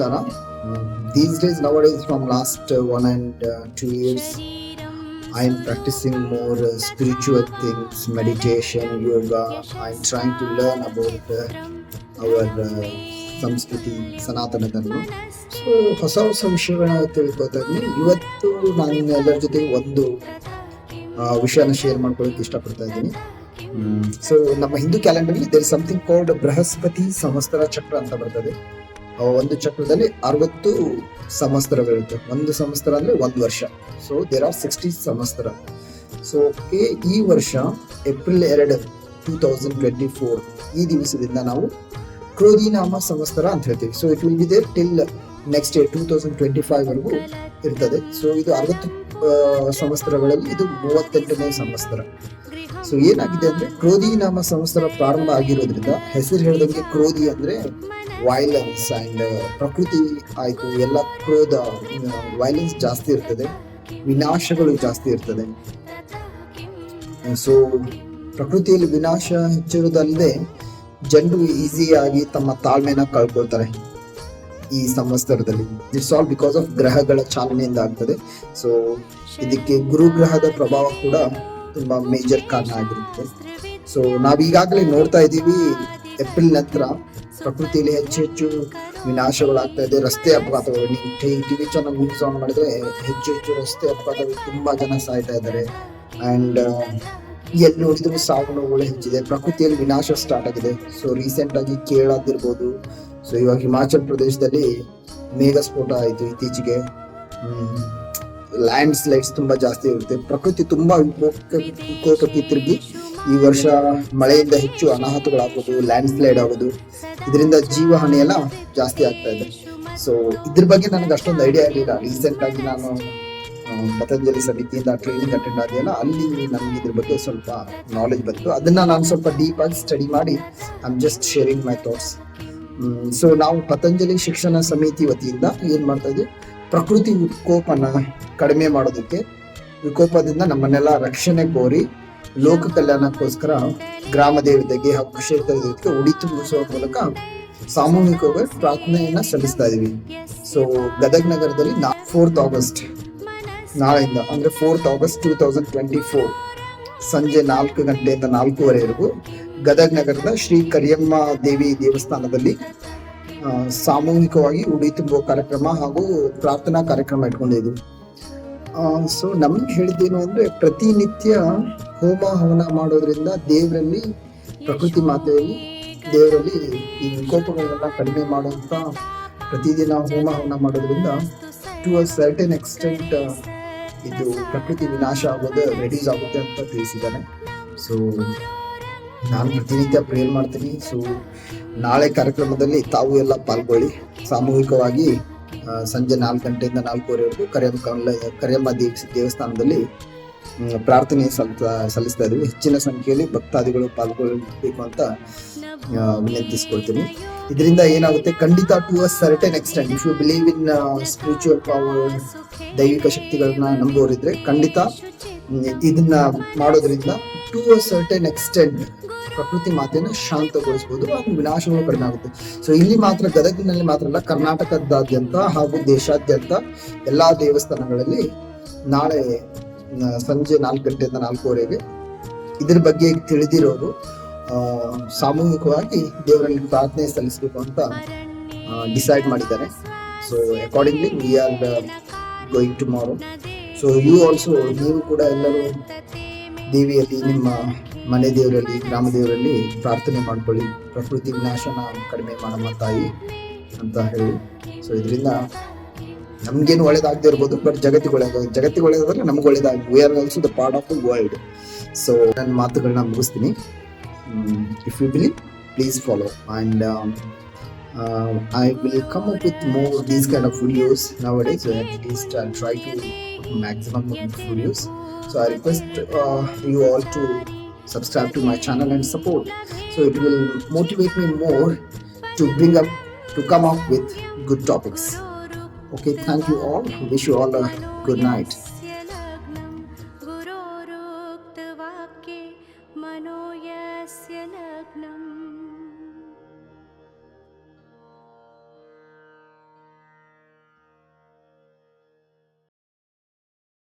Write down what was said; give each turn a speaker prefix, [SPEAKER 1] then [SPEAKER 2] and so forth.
[SPEAKER 1] ನಮಸ್ಕಾರ. These days nowadays from last one and two years I am practicing more spiritual things meditation yoga I am trying to learn about our sanskriti Sanatana Dharma so ಹೊಸ ಹೊಸ ವಿಷಯಗಳನ್ನ ತಿಳ್ಕೊತಾ ಇದ್ದೀನಿ ಇವತ್ತು ನಾನು ಎಲ್ಲರ ಜೊತೆ ಒಂದು ವಿಷಯನ ಶೇರ್ ಮಾಡ್ಕೊಳ್ಳೋಕೆ ಇಷ್ಟಪಡ್ತಾ ಇದ್ದೀನಿ. ಸೊ ನಮ್ಮ Hindu ಕ್ಯಾಲೆಂಡರ್ಲಿ there something called Brihaspati samvatsara chakra ಅಂತ ಬರ್ತದೆ. ಒಂದು ಚಕ್ರದಲ್ಲಿ ಅರವತ್ತು ಸಮಸ್ತರಗಳಿರುತ್ತೆ. ಒಂದು ಸಮಸ್ತರ ಅಂದ್ರೆ ಒಂದು ವರ್ಷ. So there are sixty samvatsara so ಈ ವರ್ಷ ಏಪ್ರಿಲ್ ಎರಡು ಟೂ ತೌಸಂಡ್ ಟ್ವೆಂಟಿ ಫೋರ್ ಈ ದಿವಸದಿಂದ ನಾವು ಕ್ರೋಧಿನಾಮ ಸಂವತ್ಸರ ಅಂತ ಹೇಳ್ತೀವಿ. So it will be there till next year two thousand twenty five ವರೆಗೂ ಇರ್ತದೆ. ಸೊ ಇದು ಅರವತ್ತು ಸಂವತ್ಸರಗಳಲ್ಲಿ ಇದು ಮೂವತ್ತೆಂಟನೇ ಸಂವತ್ಸರ ಸೊ ಏನಾಗಿದೆ ಅಂದ್ರೆ ಕ್ರೋಧಿ ನಾಮ ಸಂವತ್ಸರ ಪ್ರಾರಂಭ ಆಗಿರೋದ್ರಿಂದ ಹೆಸರು ಹೇಳಿದಂಗೆ ಕ್ರೋಧಿ ಅಂದ್ರೆ ವೈಲೆನ್ಸ್ ಆ್ಯಂಡ್ ಪ್ರಕೃತಿ ಆಯಿತು, ಎಲ್ಲ ಕ್ರೋಧ ವೈಲೆನ್ಸ್ ಜಾಸ್ತಿ ಇರ್ತದೆ. ವಿನಾಶಗಳು ಜಾಸ್ತಿ ಇರ್ತದೆ. ಸೊ ಪ್ರಕೃತಿಯಲ್ಲಿ ವಿನಾಶ ಹೆಚ್ಚಿರೋದಲ್ಲದೆ ಜನರು ಈಸಿಯಾಗಿ ತಮ್ಮ ತಾಳ್ಮೆನ ಕಳ್ಕೊಳ್ತಾರೆ ಈ ಸಂವತ್ಸರದಲ್ಲಿ. ಇಟ್ಸ್ ಆಲ್ ಬಿಕಾಸ್ ಆಫ್ ಗ್ರಹಗಳ ಚಾಲನೆಯಿಂದ ಆಗ್ತದೆ. ಸೊ ಇದಕ್ಕೆ ಗುರುಗ್ರಹದ ಪ್ರಭಾವ ಕೂಡ ತುಂಬಾ ಮೇಜರ್ ಕಾರಣ ಆಗಿರುತ್ತೆ. ಸೊ ನಾವು ಈಗಾಗಲೇ ನೋಡ್ತಾ ಇದ್ದೀವಿ ಏಪ್ರಿಲ್ ನಂತರ ಪ್ರಕೃತಿಯಲ್ಲಿ ಹೆಚ್ಚು ಹೆಚ್ಚು ವಿನಾಶಗಳಾಗ್ತಾ ಇದೆ ರಸ್ತೆ ಅಪಘಾತಗಳು. ನೀವು ಟಿವಿ ಚಾನಲ್ ನ್ಯೂಸ್ ಆನ್ ಮಾಡಿದ್ರೆ ಹೆಚ್ಚು ಹೆಚ್ಚು ರಸ್ತೆ ಅಪಘಾತಗಳು ತುಂಬಾ ಜನ ಸಾಯ್ತಾ ಇದ್ದಾರೆ. ಅಂಡ್ ಎಲ್ಲಿ ನೋಡಿದ್ರು ಸಾವು ನೋವುಗಳು ಹೆಚ್ಚಿದೆ. ಪ್ರಕೃತಿಯಲ್ಲಿ ವಿನಾಶ ಸ್ಟಾರ್ಟ್ ಆಗಿದೆ. ಸೊ ರೀಸೆಂಟ್ ಆಗಿ ಕೇರಳದಿರ್ಬೋದು ಸೊ ಇವಾಗ ಹಿಮಾಚಲ್ ಪ್ರದೇಶದಲ್ಲಿ ಮೇಘ ಸ್ಫೋಟ ಆಯಿತು ಇತ್ತೀಚೆಗೆ. ಲ್ಯಾಂಡ್ ಸ್ಲೈಡ್ಸ್ ತುಂಬಾ ಜಾಸ್ತಿ ಇರುತ್ತೆ. ಪ್ರಕೃತಿ ತುಂಬಾ ವಿಕೋಪ- ವಿಕೋಪಕ್ಕೆ ತಿರುಗಿ ಈ ವರ್ಷ ಮಳೆಯಿಂದ ಹೆಚ್ಚು ಅನಾಹುತಗಳಾಗೋದು ಲ್ಯಾಂಡ್ ಸ್ಲೈಡ್ ಆಗೋದು, ಇದರಿಂದ ಜೀವ ಹಾನಿ ಜಾಸ್ತಿ ಆಗ್ತಾ ಇದೆ. ಸೊ ಇದ್ರ ಬಗ್ಗೆ ನನಗೆ ಅಷ್ಟೊಂದು ಐಡಿಯಾ ಇರಲಿಲ್ಲ ರೀಸೆಂಟ್ ಆಗಿ ನಾನು ಪತಂಜಲಿ ಸಮಿತಿಯಿಂದ ಟ್ರೈನಿಂಗ್ ಅಟೆಂಡ್ ಆದೆಯಲ್ಲ, ಅಲ್ಲಿ ನಮ್ಗೆ ಇದ್ರ ಬಗ್ಗೆ ಸ್ವಲ್ಪ ನಾಲೆಜ್ ಬಂತು. ಅದನ್ನ ನಾನು ಸ್ವಲ್ಪ ಡೀಪ್ ಆಗಿ ಸ್ಟಡಿ ಮಾಡಿ I just sharing my thoughts so ನಾವು ಪತಂಜಲಿ ಶಿಕ್ಷಣ ಸಮಿತಿ ವತಿಯಿಂದ ಏನ್ ಮಾಡ್ತಾ ಇದ್ವಿ? ಪ್ರಕೃತಿ ವಿಕೋಪನ ಕಡಿಮೆ ಮಾಡೋದಕ್ಕೆ ವಿಕೋಪದಿಂದ ನಮ್ಮನ್ನೆಲ್ಲ ರಕ್ಷಣೆ ಕೋರಿ ಲೋಕ ಕಲ್ಯಾಣಕ್ಕೋಸ್ಕರ ಗ್ರಾಮ ದೇವತೆಗೆ ಹಾಗೂ ಕ್ಷೇತ್ರ ದೇವತೆಗೆ ಉಡಿ ತುಂಬಿಸುವ ಮೂಲಕ ಸಾಮೂಹಿಕವಾಗಿ ಪ್ರಾರ್ಥನೆಯನ್ನ ಸಲ್ಲಿಸ್ತಾ ಇದೀವಿ. ಸೊ ಗದಗ್ ನಗರದಲ್ಲಿ ಫೋರ್ತ್ ಆಗಸ್ಟ್ ನಾಳೆಯಿಂದ, ಅಂದ್ರೆ fourth August two thousand twenty four ಸಂಜೆ ನಾಲ್ಕು ಗಂಟೆಯಿಂದ ನಾಲ್ಕೂವರೆವರೆಗೂ ಗದಗ್ ನಗರದ ಶ್ರೀ ಕರಿಯಮ್ಮ ದೇವಿ ದೇವಸ್ಥಾನದಲ್ಲಿ ಸಾಮೂಹಿಕವಾಗಿ ಉಡಿ ತುಂಬುವ ಕಾರ್ಯಕ್ರಮ ಹಾಗೂ ಪ್ರಾರ್ಥನಾ ಕಾರ್ಯಕ್ರಮ ಇಟ್ಕೊಂಡಿದ್ವಿ. ಸೊ ನಮ್ಗೆ ಹೇಳಿದ್ದೇನು ಅಂದ್ರೆ ಪ್ರತಿನಿತ್ಯ ಹೋಮ ಹವನ ಮಾಡೋದ್ರಿಂದ ದೇವರಲ್ಲಿ, ಪ್ರಕೃತಿ ಮಾತೆಯಲ್ಲಿ, ದೇವರಲ್ಲಿ ಈ ವಿಕೋಪಗಳನ್ನ ಕಡಿಮೆ ಮಾಡುವಂತ ಪ್ರತಿದಿನ ಹೋಮ ಹವನ ಮಾಡೋದ್ರಿಂದ ಟು ಅ ಸರ್ಟನ್ ಎಕ್ಸ್ಟೆಂಟ್ ಇದು ಪ್ರಕೃತಿ ವಿನಾಶ ಆಗೋದು ರೆಡ್ಯೂಸ್ ಆಗುತ್ತೆ ಅಂತ ತಿಳಿಸಿದ್ದಾನೆ. ಸೊ ನಾನು ಪ್ರತಿನಿತ್ಯ ಪ್ರೇರ್ ಮಾಡ್ತೀನಿ. ಸೊ ನಾಳೆ ಕಾರ್ಯಕ್ರಮದಲ್ಲಿ ತಾವು ಎಲ್ಲ ಪಾಲ್ಗೊಳ್ಳಿ. ಸಾಮೂಹಿಕವಾಗಿ ಸಂಜೆ ನಾಲ್ಕು ಗಂಟೆಯಿಂದ ನಾಲ್ಕೂವರೆವರೆಗೂ ಕರಿಯಮ್ಮ ಕರಿಯಮ್ಮ ದೇವ್ ದೇವಸ್ಥಾನದಲ್ಲಿ ಪ್ರಾರ್ಥನೆ ಸಲ್ಲಿಸ್ತಾ ಇದ್ದೀವಿ ಹೆಚ್ಚಿನ ಸಂಖ್ಯೆಯಲ್ಲಿ ಭಕ್ತಾದಿಗಳು ಪಾಲ್ಗೊಳ್ಳಬೇಕು ಅಂತ ವಿನಂತಿಸ್ಕೊಳ್ತೀನಿ. ಇದರಿಂದ ಏನಾಗುತ್ತೆ? ಖಂಡಿತ to a certain extent if you believe in spiritual power ದೈವಿಕ ಶಕ್ತಿಗಳನ್ನ ನಂಬೋರಿದ್ರೆ ಖಂಡಿತ ಇದನ್ನ ಮಾಡೋದ್ರಿಂದ ಟು ಅ ಸರ್ಟನ್ ಎಕ್ಸ್ಟೆಂಟ್ ಪ್ರಕೃತಿ ಮಾತೆಯನ್ನು ಶಾಂತಗೊಳಿಸಬಹುದು ಹಾಗೂ ವಿನಾಶಗಳು ಕಡಿಮೆ ಆಗುತ್ತೆ ಸೊ ಇಲ್ಲಿ ಮಾತ್ರ ಗದಗಿನಲ್ಲಿ ಮಾತ್ರ ಅಲ್ಲ, ಕರ್ನಾಟಕದಾದ್ಯಂತ ಹಾಗೂ ದೇಶಾದ್ಯಂತ ಎಲ್ಲಾ ದೇವಸ್ಥಾನಗಳಲ್ಲಿ ನಾಳೆ ಸಂಜೆ ನಾಲ್ಕು ಗಂಟೆಯಿಂದ ನಾಲ್ಕೂವರೆಗೆ ಇದ್ರ ಬಗ್ಗೆ ತಿಳಿದಿರೋರು ಸಾಮೂಹಿಕವಾಗಿ ದೇವರಲ್ಲಿ ಪ್ರಾರ್ಥನೆ ಸಲ್ಲಿಸಬೇಕು ಅಂತ ಡಿಸೈಡ್ ಮಾಡಿದ್ದಾರೆ. So accordingly we are going tomorrow so you also ನೀವು ಕೂಡ ಎಲ್ಲರೂ ದೇವಿಯಲ್ಲಿ ನಿಮ್ಮ ಮನೆ ದೇವರಲ್ಲಿ, ಗ್ರಾಮ ದೇವರಲ್ಲಿ ಪ್ರಾರ್ಥನೆ ಮಾಡ್ಕೊಳ್ಳಿ. ಪ್ರಕೃತಿ ವಿನಾಶನ ಕಡಿಮೆ ಮಾಡಮ್ಮ ತಾಯಿ ಅಂತ ಹೇಳಿ. ಸೊ ಇದರಿಂದ ನಮ್ಗೇನು ಒಳ್ಳೇದಾಗದೇ ಇರ್ಬೋದು ಬಟ್ ಜಗತ್ತಿಗೆ ಒಳ್ಳೇದ ಜಗತ್ತಿಗೆ ಒಳ್ಳೇದಾದ್ರೆ ನಮ್ಗೆ ಒಳ್ಳೇದಾಗ we are also the part of the world so ನನ್ನ ಮಾತುಗಳನ್ನ ಮುಗಿಸ್ತೀನಿ. If you believe please follow and I will come up with more these kind of videos now so at least I try to maximum videos so I request you all to subscribe to my channel and support so it will motivate me more to bring up to come up with good topics okay thank you all wish you all a good night
[SPEAKER 2] गुरोरुक्तवाक्ये मनो यस्य लग्नम्